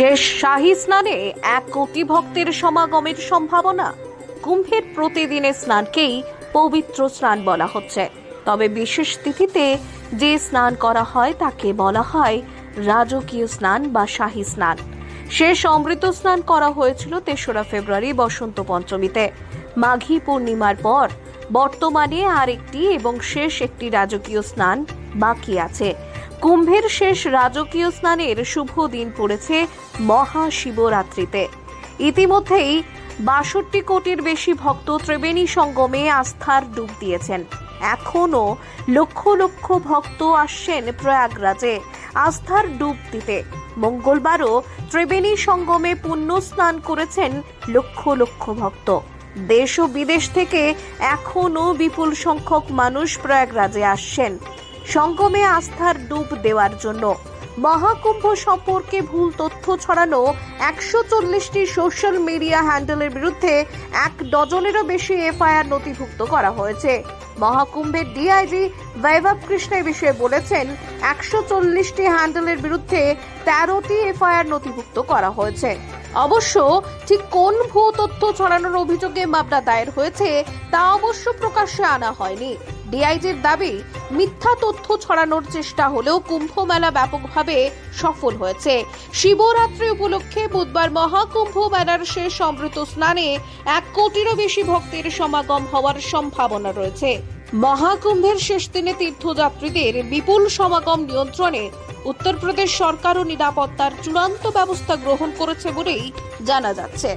শেষ শাহী স্নানে এক কোটি ভক্তের সমাগমের সম্ভাবনা। কুম্ভের প্রতিদিনের স্নানকেই পবিত্র স্নান বলা হচ্ছে। তবে বিশেষ তিথিতে যে স্নান করা হয়, তাকে বলা হয় রাজকীয় স্নান বা শাহী স্নান। শেষ অমৃত স্নান করা হয়েছিল তেসরা ফেব্রুয়ারি বসন্ত পঞ্চমীতে। মাঘী পূর্ণিমার পর বর্তমানে আর একটি এবং শেষ একটি রাজকীয় স্নান বাকি আছে। কুম্ভের শেষ রাজকীয় স্নানের শুভ দিন পড়েছে মহাশিবরাত্রিতে। ইতিমধ্যেই বাষট্টি কোটির বেশি ভক্ত ত্রিবেণী সঙ্গমে আস্থার ডুব দিয়েছেন। এখনও লক্ষ লক্ষ ভক্ত আসছেন প্রয়াগরাজে আস্থার ডুব দিতে। মঙ্গলবারও ত্রিবেণী সঙ্গমে পুণ্য স্নান করেছেন লক্ষ লক্ষ ভক্ত। দেশ ও বিদেশ থেকে এখনও বিপুল সংখ্যক মানুষ প্রয়াগরাজে আসছেন। সঙ্গমে আস্থার ডুব দেওয়ার জন্য। মহাকুম্ভ সম্পর্কে ভুল তথ্য ছড়ানো একশো চল্লিশটি সোশ্যাল মিডিয়া হ্যান্ডেলের বিরুদ্ধে এক ডজনেরও বেশি এফআইআর নথিভুক্ত করা হয়েছে। মহাকুম্ভের ডিআইজি বৈভব কৃষ্ণ বিষয়ে বলেছেন, একশো চল্লিশটি হ্যান্ডেলের বিরুদ্ধে তেরোটি এফআইআর নথিভুক্ত করা হয়েছে। অবশ্য ঠিক কোন ভুয়ো তথ্য ছড়ানোর অভিযোগে মামলা দায়ের হয়েছে তা অবশ্য প্রকাশ্যে আনা হয়নি। ডিআইজির দাবি, মিথ্যা তথ্য ছড়ানোর চেষ্টা হলেও কুম্ভ মেলা ব্যাপকভাবে সফল হয়েছে। শিবরাত্রি উপলক্ষে বুধবার মহাকুম্ভ মেলার শেষ অমৃত স্নানে এক কোটিরও বেশি ভক্তের সমাগম হওয়ার সম্ভাবনা রয়েছে। মহাকুম্ভের শেষ দিনে তীর্থযাত্রীদের বিপুল সমাগম নিয়ন্ত্রণে উত্তরপ্রদেশ সরকারও নিরাপত্তার চূড়ান্ত ব্যবস্থা গ্রহণ করেছে বলেই জানা যাচ্ছে।